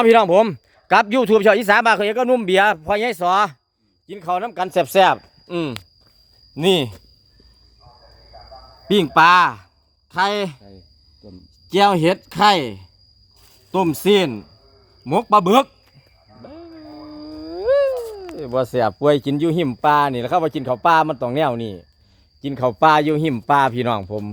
เอาพี่น้องผมกับยูทูบชาวอีสานบางคนก็นุ่มเบียร์พอยายสอกินข้าวน้ำกันแซ่บๆอืมนี่ปิ้งปลาไข่ใส่ต้มแก้วเห็ดไข่ต้มซีนหมกปลาบึกบ่เสียป่วยกินอยู่หิมปลานี่แล้วเข้ามากินข้าวปลามันต้องแนวนี่กินข้าวปลาอยู่หิมปลาพี่น้องผม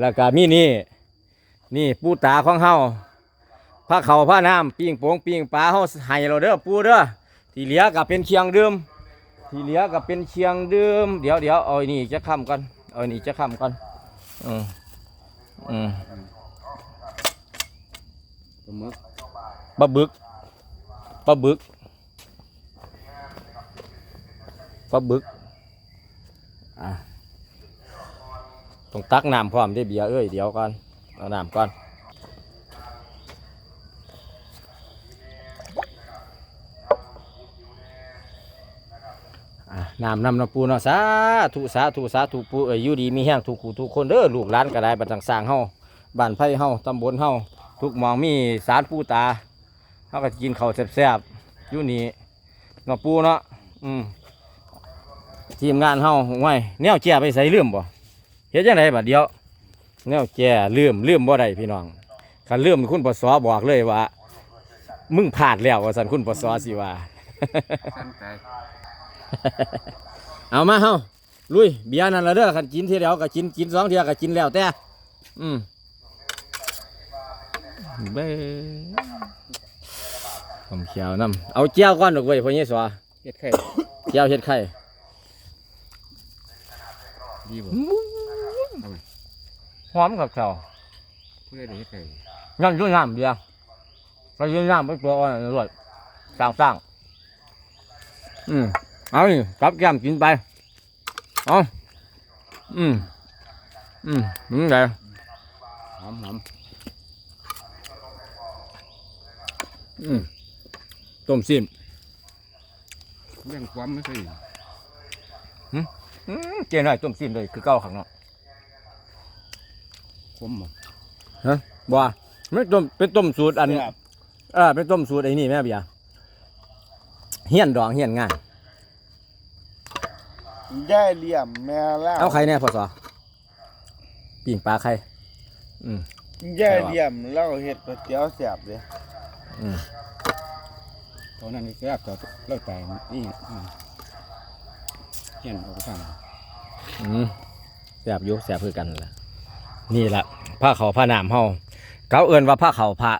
แล้วก็มีนี่ นี่ปูตาของเฮา ผ้าเขาผ้าน้ำปิ้งโป่งปิ้งปลาเฮาให้เราเด้อปูเด้อที่เหลือก็เป็นเชียงเดิมที่เหลือก็เป็นเชียงเดิมเดี๋ยวเดี๋ยวเอาอันนี่จะค้ำก่อนเอาอันนี่จะค้ำก่อนอืมอืมปลาหมึกปลาบึกปลาบึกปลาบึกอะต้องตักน้ำพร้อมได้เบียเอ้ยเดี๋ยวก่อนเอาน้ำก่อน น้ำนำน้ำปูเนาะสาธุสาธุสาธุปูเอ้ยอยู่ดีมีแห้งทุกคู่ทุกคนเด้อลูกหลานก็ได้บัดต่างๆเฮาบ้านไผ่เฮาตำบลเฮาทุกหมองมีสารปูตาเขาก็กินข้าวแซ่บๆอยู่นี่เนาะปูเนาะอืมทีมงานเฮาห่วยแนวแก่ไปใส่ลืมบ่เฮ็ดจังไดบัดเดียวแนวแก่ลืมลืมบ่ได้พี่น้องคันลืมคุณปสบอกเลยว่า มึงพลาดแล้วว่าซั่นคุณปสสิว่าสนไก่ เอามาเฮาลุยเบียร์นั่นละเด้อคันกินทีเดียวก็กินกินสองเทียก็กินแล้วแต่อืมเบ้ผมเขียวน้ำเอาเจียวก่อนดอกเว้ยพ่อเยสวเฮ็ดไข่เจียวเฮ็ดไข่ดีบ่หอมกับเจ้าผู้ใดได้เฮ็ดไข่นั่นด้วยน้ำเบียร์ไปยืนน้ำไปตัวอ่อนรวดสร้างสร้างอืม เอานี่กับแก้มกินไปเอาอืมอืมมึงไงหอมหอมอืมต้มซิมเรื่องความไม่ใช่อืมเจนหน่อยต้มซิมเลยคือเก้าขังเนาะคมบ่บัวไม่ต้มเป็นต้มสูตรอันเออเป็นต้มสูตรไอ้นี่แม่เบียร์เฮียนดองเฮียนง่าย ย่ายเหลี่ยมแม่ล่าเอาใครแน่พอสอปิ่งปลาใครอืม ย่ายเหลี่ยมเล่าเห็ดก๋วยเตี๋ยวแสบเลยอืมตอนนั้นนี่แซ่บต่อเลิกตายนี่อืมเห็นเอาไปทางอืมแสบอยุแสบคือกันนั่นล่ะนี่แหละผ้าเขาวผ้าหนามเฮาเขาเอิ้นว่าผ้าเขาวพระ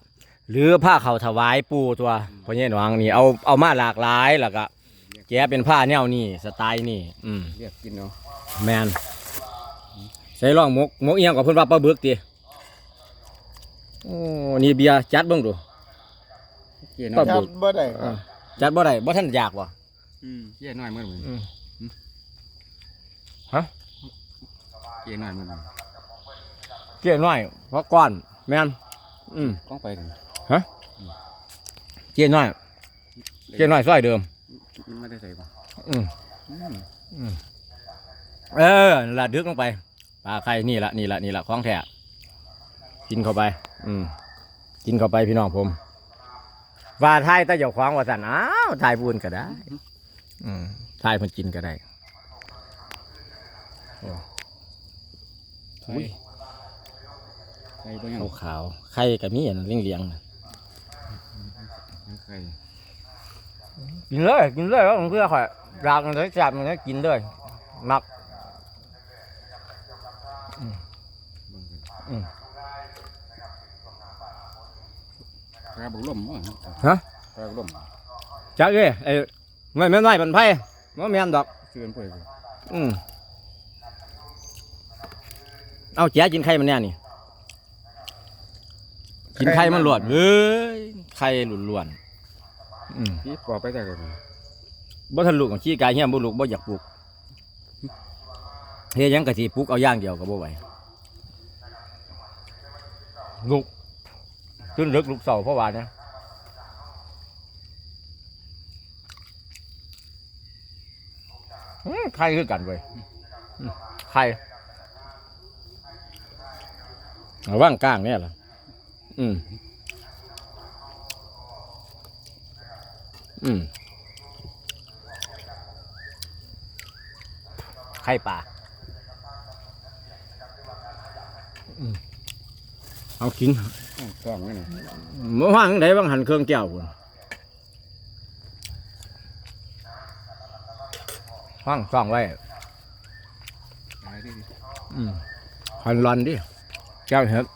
หรือผ้าเขาวถวายปูตัวพ่อใหญ่หนวงนี่เอาเอามาหลากหลายแล้วก็ แกเป็นผ้าแนวนี่สไตล์นี่อืมเรียกกินเนาะแมนใส่ร่องมกมกเอียงกับเพิ่นว่าปลาบึกติโอ้นี่เบียร์จัดเบิ่งดู เกี่ยปลาน้อยจับบ่ได้ครับจัดบ่ได้บ่ทันอยากบ่อืมเกี่ยน้อยเหมือนกันอืมเกี่ยน้อยเหมือนกันเกี้ยน้อยเพราะก้อนแม่นอืมก้องไปกันเกี้ยน้อยเกี้ยน้อยซอยเดิม มันไม่ได้ใส่ป่ะอืมอืมเออนั่นละดึกลงไปปลาไข่นี่ละนี่ละนี่ละของแท้กินเข้าไป อืมกินเข้าไปพี่น้องผมว่าทายแตาเจ้าของว่าสั่นอ้าวทายพูนก็ได้ อืมทายเพิ่นกินก็ได้ไข่ไข่บ่ยังขาวขาวๆไข่กับมีอันเลี้ยงเลี้ยงๆน่ะไข่ กินเลยกินเลยว่าเพื่อข่อยรากมันเลยจับมันเลยกินเลยมักเบิ่งกันอืมปลาบุกลมบ่ฮะปลาบุกลมจักเอ้ยไอ้ไม่แม่นไม่เป็นไผ่บ่แม่นดอกซื้อกันไปเลยอืมเอาแจ๊กินไข่มันแน่นี่กินไข่มันหลวดเอ้ยไข่หลุนล้วนๆ อืมพี่ปอกไปจากกันบ่ทันลูกของขี้กายเฮียบ่ลูกบ่อยากปลูกเฮ็ดหยังกะสิปลูกเอาอย่างเดียวก็บ่ไหวลูกจนเลิกลูกเสาเพราะว่าเนี่ยอืมไข่คือกันเว้ยอืมไข่ระว่างกลางเนี่ยล่ะอืม อืมไข่ปลาอืมเอากินอ้าวกล้องไว้หน่อยเมื่อวานไหนบางหันเครื่องแก้วพุ่นฟังฟังไว้ตายดิอืมหันรอนดิแก้วเห็ด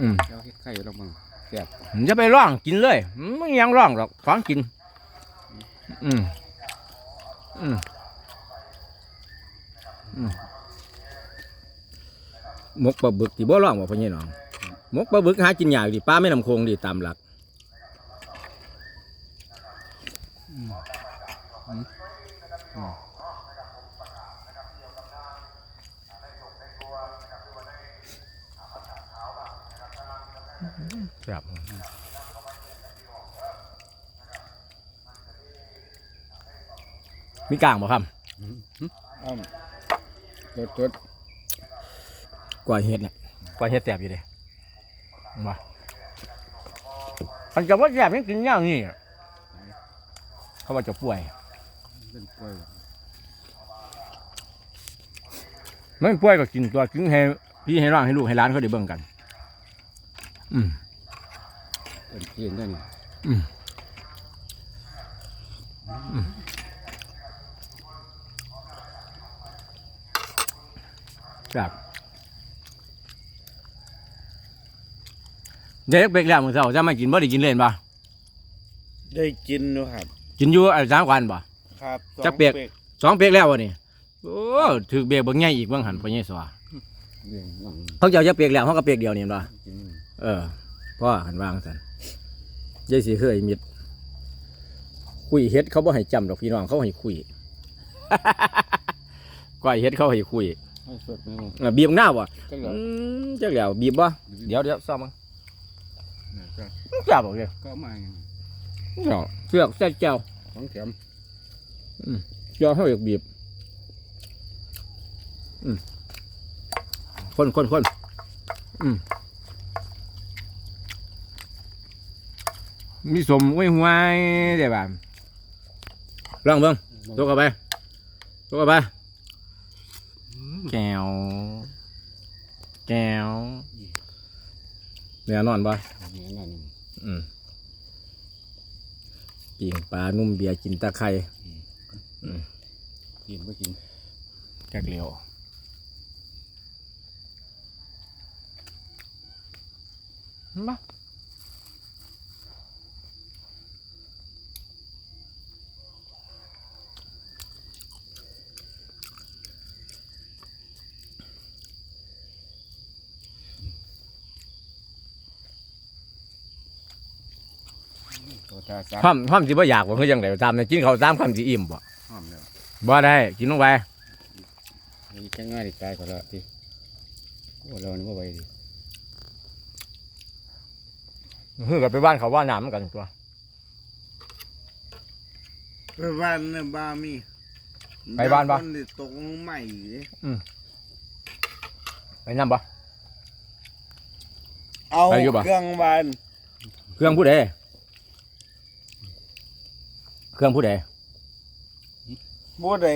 อืมเจ้าเฮ็ดไข่ลงมึง แซ่บมันจะไปร่องกินเลยไม่ยังร่องหรอกของกิน อืมอืมอืมหมกปลาบึกที่บ่ร่องบ่พ่อใหญ่น้องหมกปลาบึกหากินยากดิปลาไม่นำโคงดิตามหลัก ครับมีกลางบ่ครับอ้าวสดสดกว่าเห็ดเนี่ยกว่าเห็ดแสบอยู่เด้มามันจะว่าแสบยังกินย่างนี้อะเขาว่าจะป่วยเป็นกล้วยไม่ป่วยก็กินตัวกินให้พี่ให้ร่างให้ลูกให้ร้านเขาได้เบิ่งกัน อืมเป็นเกียนได้นี่ครับเด็กเบรกแล้วมื้อเช้าจะไม่กินบ่ได้กินเล่นป่ะได้กินอยู่ครับ กินอยู่ไอ้สามวันป่ะครับสองจักเปียก สองเบรกแล้ววะนี่โอ้ถือเบรกเบิ่งใหญ่อีกเบิ่งหันพ่อใหญ่สวาเรื่องหลังเขาเจ้าจะเบรกแล้วเขาก็เบรกเดียวนี่เห็นป่ะกิน เออพ่อหันวางสันยายสีเคยมิด คุยเฮ็ดเขาบ่ให้จำดอกพี่น้องเขาให้คุยก้อยเฮ็ดเขาให้คุยให้สดไหมมึงอะบีบหน้าบ่จังเหรอือมจักแล้วบีบบ่เดี๋ยวเดี๋ยวซ่อมมั้งเนี่ยก็จับบ่เด้ก็มาอย่างนี้เดี๋ยวเสือกใส่แก้วของแถมเจ้าเฮาอยากบีบอืมคนคนคนอืม มีสมไว้หวยได้บ่าลองเบิ่งตัวเข้าไปตัวเข้าไปแก้วแก้วเนี่ยนอนปะเนี่ยนั่นอืมปิงปลานุ่มเบียร์กินตะไคร้กินไม่กินแกกเหลียวมา ตัวตาซับความความสิบ่อยากบ่คือจังไดตามเนี่ยกินข้าวตามคำสิอิ่มบ่หอมแล้วบ่ได้กินลงไปนี่แค่ง่ายดีตายก็แล้วที่โอ้เรานี่ว่าไว้ดิคือกับไปบ้านเขาว่าน้ำกันตัวไปบ้านเนี่ยบ้ามีไปบ้านปะคนที่ตกลงใหม่ดิไปน้ำบ่เอาไปอยู่ปะเครื่องบ้านเครื่องผู้ใด เครื่องผู้ใดผู้ใด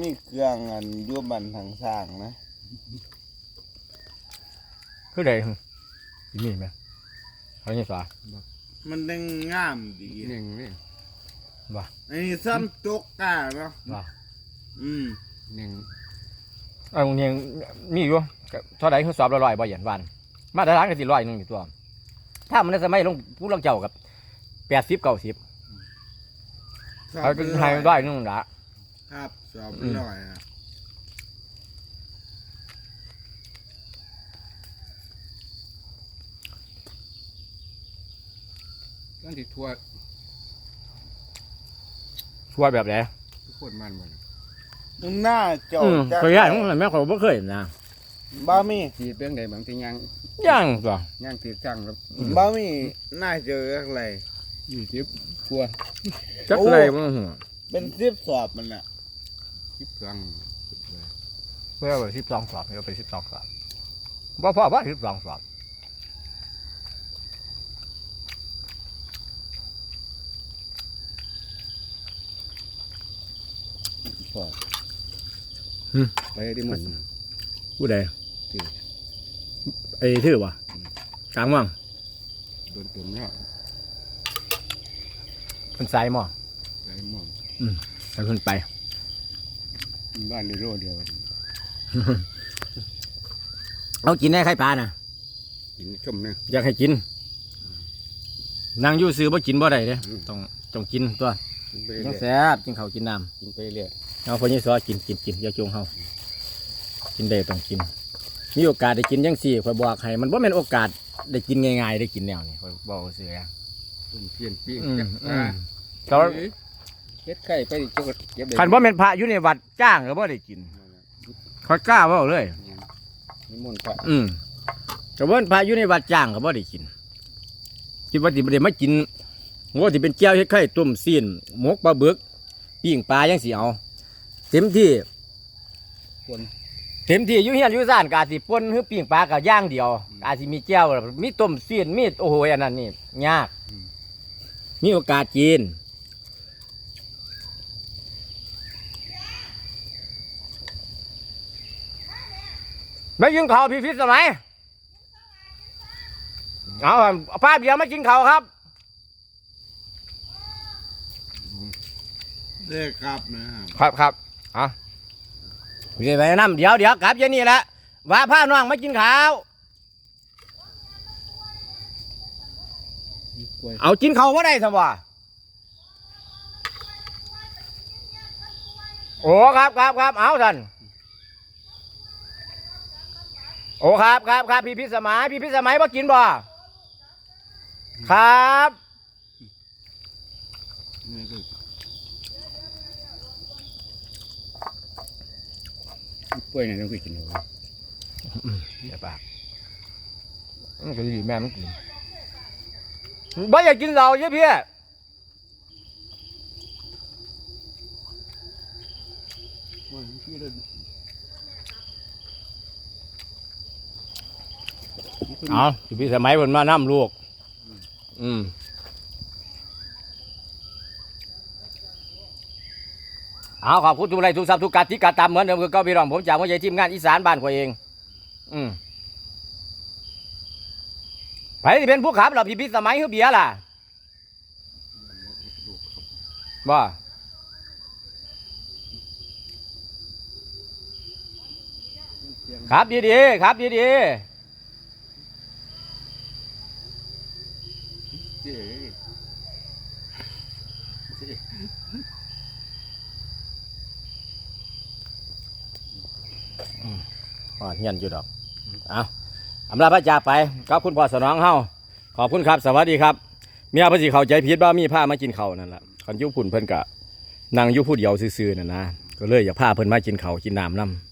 มีเครื่องอันอยุบันทางสร้างนะผู้ใดสิมีไหมเขาเนี่ยสามันได้งามดีหนึ่งนี่อันนี้ซ้ำจกกาเนาะว่าอืมหนึ่งเอันนี้มีอยู่ก็เท่าใดคือสอบละร้อยบ่เหยียนวัน มาตรฐานก็สิร้อยหนึงอยู่ตัว ถ้ามันในสมัยลงผู้ลงเจ้ากับแปดสิบเก้าสิบ สอบเขาไปจะร้ให้อยร้อยหนึงละครับสอบไปอืมร้อยอะตั้งที่ทั่วช่วยแบบไหนทุกคนมันหมดมึงหน้าเจ้าอืมจักเคยได้ของแม่เขาบ่เคยนะบ้ามีทีเรื่องใดบางทียังย่างตัวยังตีจังแล้วบ้ามีหน้าเจออะไร ยี่สิบกว่าจักไรมั้งหัวเป็นสิบสอบมันอะสิบสองเพื่อไปสิบสองสอบเพื่ไปสิบสองสอบบ่าพ่อว่าสิบสองสอบพ่อไปที่มันผู้ใดไอ้ทื่อวะกลางว่างโดนเต็มนี่ย เพิ่นใส่หม้อไปมองให้เพิ่นไป บ้านในโลเดียวเอากินได้ไข่ปลาน่ะกินชมเนี่ยอยากให้กินนางอยู่ซื้อบ่กินบ่ได้เด้อืมต้องต้องกินตัวกินไปต้อเรื่งอยแซ่บกินข้าวกินน้กินไปเรื่อยำเอาพอนี้ซอกินกินกินอย่าจงเฮากินได้ต้องกิน มีโอกาสได้กินจังซี่ข่อยบอกให้มันบ่แม่นโอกาสได้กินง่ายๆได้กินแนวนี้ข่อยบอกซื่อ ๆต้มเพี้ยนปิ้งอืมจับอืปลามแต่ว่าเฮ็ดไข่ไปเจ้าก็เก็บได้คันบ่แม่นพระอยู่ในวัดจ้างก็บ่ได้กินข่อยกล้าเว้าเลย นิมนต์พระอืมแต่ว่าพระอยู่ในวัดจ้างก็บ่ได้กิน คิดว่าสิบ่ได้มากินว่าสิเป็นแก้วเฮ็ดไข่ต้มซีนหมกปลาบึกปิ้งปลาจังสิเอา เต็มที่ คน เต็มที่อยู่เฮียนอยู่ซ่านก็อาจสิป่นหรือปิ้งปลาก็อย่างเดียวอาจสิมีแก้วมีต้มซีนมีโอ้โหอันนั้นนี่ยาก มีโอกาสกินไม่ยิงเขาวพี่พิษสมัยเอาเอาป้าเบียร์มากินเขาวครับเด้ครับนะครับ ครับอะเดี๋ยวไปน้ำเดี๋ยวเดี๋ยวกลับเย็นนี่แหละว่าพาน้องมากินข้าว กล้วยเอากินข้าวว่าได้สบ่โอ้ครับครับครับเอาท่านโอ้ครับครับครับพี่พิสมัยพี่พิสมัยมากินบ่ครับนี่คือกล้วยเนี่ยต้องไปกินเอาเดี๋ยวปากมันก็ดีแม่มันกิน บ่อยากกินเหล้าเยอะเพี่ยว่าพี่เอาพี่สมัยบนมาน้ำลูก อืมเอาขอบคุณทุกไรทุกทรัพย์ทุกการที่การตามเหมือนเดิมคือก้าพี่รองผมจากหัวใจทีมงานอีสานบ้านข่อยเอง อืม ไปเป็นผู้ขับเหราพี่พิสมัยคือเบียร์ล่ะว่าครับดีๆครับดีๆเจ๊อ๋อเงียนอยู่ดอก เอา อำลาพระจาไปกับคุณพ่อสนองเฮาขอบคุณครับ สวัสดีครับ เมียพระสิเข้าใจผิดว่ามีผ้ามากินเขาวนั่นแหละคันอยุพุ่นเพิ่นกะนั่งอยุพูดเดียวซื่อๆนั่นนะก็เลยอยากพาเพิ่นมากินเขาวกินน้ำน้ำ